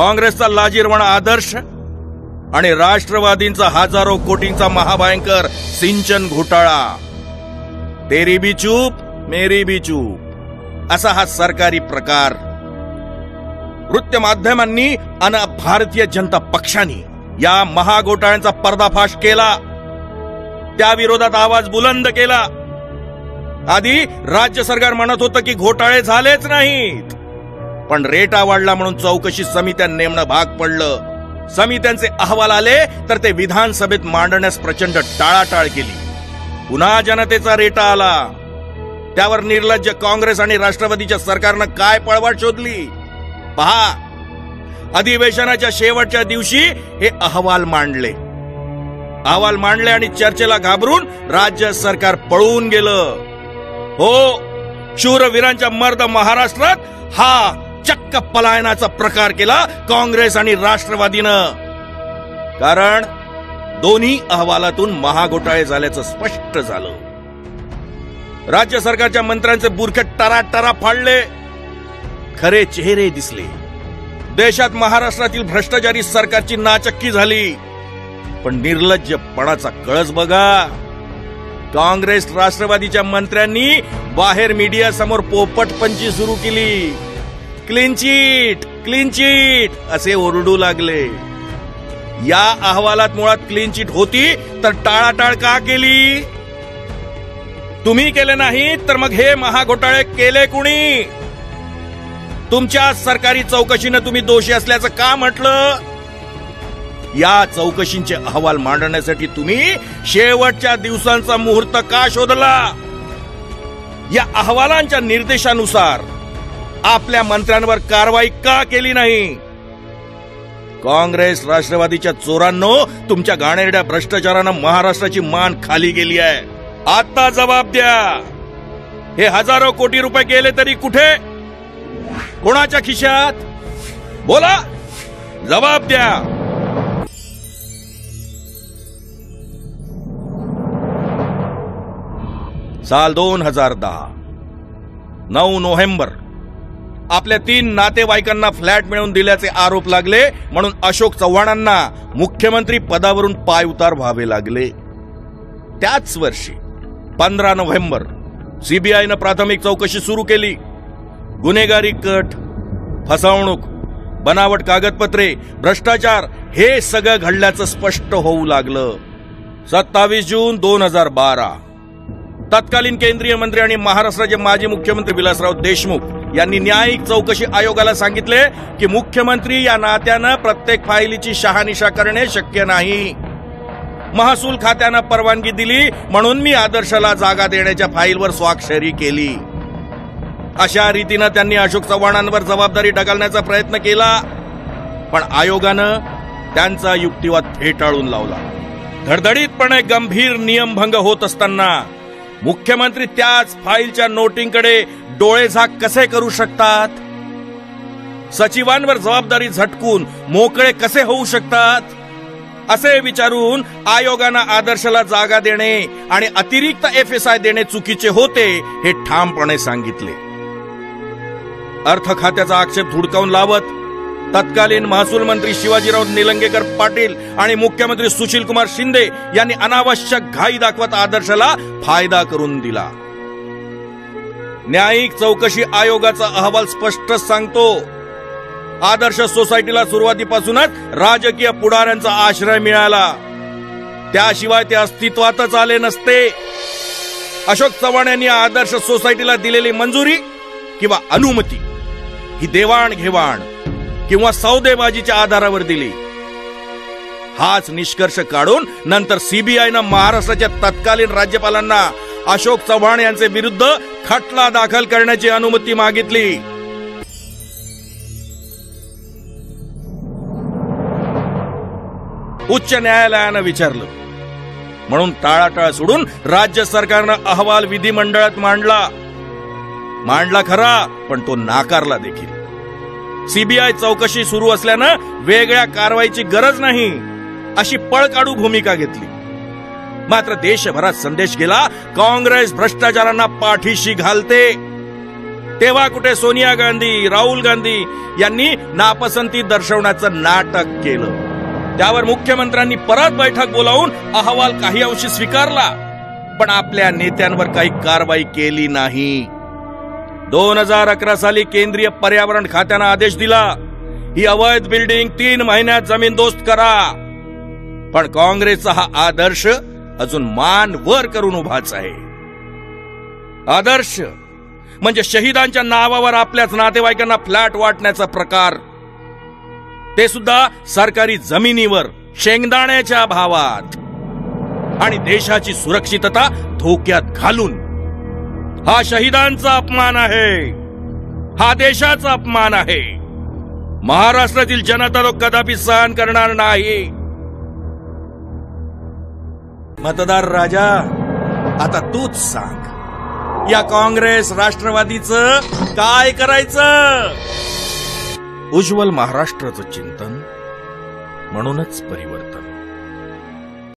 काँग्रेसचा लाजीरवण आदर्श आणि राष्ट्रवादींचा हजारो कोटींचा महाभयंकर सिंचन घोटाळा. तेरी बी चूप मेरी बी चूप. असा हा सरकारी प्रकार. वृत्त माध्यमांनी आणि भारतीय जनता पक्षाने या महाघोटाळ्यांचा पर्दाफाश केला. त्या विरोधात आवाज बुलंद केला. आधी राज्य सरकार म्हणत होतं की घोटाळे झालेच नाहीत. पण रेटा वाढला म्हणून चौकशी समित्या नेमणं भाग पडलं. समित्यांचे अहवाल आले तर ते विधानसभेत मांडण्यास प्रचंड टाळाटाळ केली. पुन्हा जनतेचा रेटा आला. त्यावर निर्लज्ज काँग्रेस आणि राष्ट्रवादीच्या सरकारनं काय पळवाट शोधली? पहा. अधिवेशनाच्या शेवटच्या दिवशी हे अहवाल मांडले. अहवाल मांडले आणि चर्चेला घाबरून राज्य सरकार पळून गेलं. हो शूरवीरांच्या मर्द महाराष्ट्रात हा चक्क पलायनाचा प्रकार केला काँग्रेस आणि राष्ट्रवादीनं. कारण दोन्ही अहवालातून महाघोटाळे झाल्याचं स्पष्ट झालं. राज्य सरकारच्या मंत्र्यांचे बुरखे टरा टरा फाडले. खरे चेहरे दिसले. देशात महाराष्ट्रातील भ्रष्टाचारी सरकारची नाचक्की झाली. पण निर्लज्जपणाचा कळस बघा. काँग्रेस राष्ट्रवादीच्या मंत्र्यांनी बाहेर मीडिया समोर पोपटपंची सुरू केली. क्लीन चिट क्लीन चिट असे ओरडू लागले. या अहवालात मुळात क्लीन चिट होती तर टाळाटाळ का केली? तुम्ही केले नाही तर मग हे महाघोटाळे केले कुणी? तुमच्या सरकारी चौकशीनं तुम्ही दोषी असल्याचं का म्हटलं? या चौकशींचे अहवाल मांडण्यासाठी तुम्ही शेवटच्या दिवसांचा मुहूर्त का शोधला? या अहवालांच्या निर्देशानुसार आपल्या मंत्र्यांवर कारवाई का केली नाही? काँग्रेस राष्ट्रवादीच्या चोरांनो तुमच्या गाणेरड्या भ्रष्टाचारानं महाराष्ट्राची मान खाली गेली आहे. आता जबाब द्या. हे हजारो कोटी रुपये गेले तरी कुठे? कोणाच्या खिशात? बोला. जबाब द्या. साल दोन हजार दहा. नऊ नोव्हेंबर. आपल्या तीन नातेवाईकांना फ्लॅट मिळवून दिल्याचे आरोप लागले म्हणून अशोक चव्हाणांना मुख्यमंत्री पदावरून पाय उतार व्हावे लागले. त्याच वर्षी पंधरा नोव्हेंबर सीबीआयनं प्राथमिक चौकशी सुरू केली. गुन्हेगारी कट फसवणूक बनावट कागदपत्रे भ्रष्टाचार हे सगळं घडल्याचं स्पष्ट होऊ लागलं. सत्तावीस जून दोन हजार बारा. तत्कालीन केंद्रीय मंत्री आणि महाराष्ट्राचे माजी मुख्यमंत्री विलासराव देशमुख यांनी न्यायिक चौकशी आयोगाला सांगितले की मुख्यमंत्री या नात्यानं प्रत्येक फायलीची शहानिशा करणे शक्य नाही. महसूल खात्यानं परवानगी दिली म्हणून मी आदर्शला जागा देण्याच्या फाईलवर स्वाक्षरी केली. अशा रीतीनं त्यांनी अशोक चव्हाणांवर जबाबदारी ढकलण्याचा प्रयत्न केला. पण आयोगानं त्यांचा युक्तिवाद फेटाळून लावला. धडधडीतपणे गंभीर नियमभंग होत असताना मुख्यमंत्री त्याच फाईलच्या नोटिंगकडे डोळे झाक कसे करू शकतात? सचिवांवर जबाबदारी झटकून मोकळे कसे होऊ शकतात? असे विचारून आयोगानं आदर्शला जागा देणे आणि अतिरिक्त एफ एस आय देणे चुकीचे होते हे ठामपणे सांगितले. अर्थ खात्याचा आक्षेप धुडकावून लावत तत्कालीन महसूल मंत्री शिवाजीराव निलंगेकर पाटील आणि मुख्यमंत्री सुशील कुमार शिंदे यांनी अनावश्यक घाई दाखवत आदर्शला फायदा करून दिला. न्यायिक चौकशी आयोगाचा अहवाल स्पष्ट सांगतो. आदर्श सोसायटीला सुरुवातीपासूनच राजकीय पुढाऱ्यांचा आश्रय मिळाला. त्याशिवाय ते अस्तित्वातच आले नसते. अशोक चव्हाण यांनी आदर्श सोसायटीला दिलेली मंजुरी किंवा अनुमती ही देवाणघेवाण किंवा सौदेबाजीच्या आधारावर दिली. हाच निष्कर्ष काढून नंतर सीबीआयनं महाराष्ट्राच्या तत्कालीन राज्यपालांना अशोक चव्हाण यांचे विरुद्ध खटला दाखल करण्याची अनुमती मागितली. उच्च न्यायालयानं विचारलं. म्हणून टाळाटाळ सोडून राज्य सरकारनं अहवाल विधिमंडळात मांडला. मांडला खरा पण तो नाकारला देखील. सीबीआय चौकशी सुरू असल्यानं वेगळ्या कारवाईची गरज नाही अशी पळ काढू भूमिका घेतली. मात्र देशभरात संदेश गेला काँग्रेस भ्रष्टाचारांना पाठीशी घालते. तेव्हा कुठे सोनिया गांधी राहुल गांधी यांनी नापसंती दर्शवण्याचं नाटक केलं. त्यावर मुख्यमंत्र्यांनी परत बैठक बोलावून अहवाल काही अंशी स्वीकारला. पण आपल्या नेत्यांवर काही कारवाई केली नाही. दोन हजार अकरा साली केंद्रीय पर्यावरण खात्यानं आदेश दिला ही अवैध बिल्डिंग तीन महिन्यात जमीनदोस्त करा. पण काँग्रेसचा हा आदर्श अजून मान वर करून उभाच आहे. आदर्श म्हणजे शहीदांच्या नावावर आपल्याच नातेवाईकांना फ्लॅट वाटण्याचा प्रकार ते सुद्धा सरकारी जमिनीवर शेंगदाण्याच्या भावात. आणि देशाची सुरक्षितता धोक्यात घालून. हा शहीदांचा अपमान आहे. हा देशाचा अपमान आहे. महाराष्ट्रातील जनता तो कदापि सहन करणार नाही. मतदार राजा आता तूच सांग. या काँग्रेस राष्ट्रवादीचं काय करायचं? उज्ज्वल महाराष्ट्राचं चिंतन म्हणूनच परिवर्तन.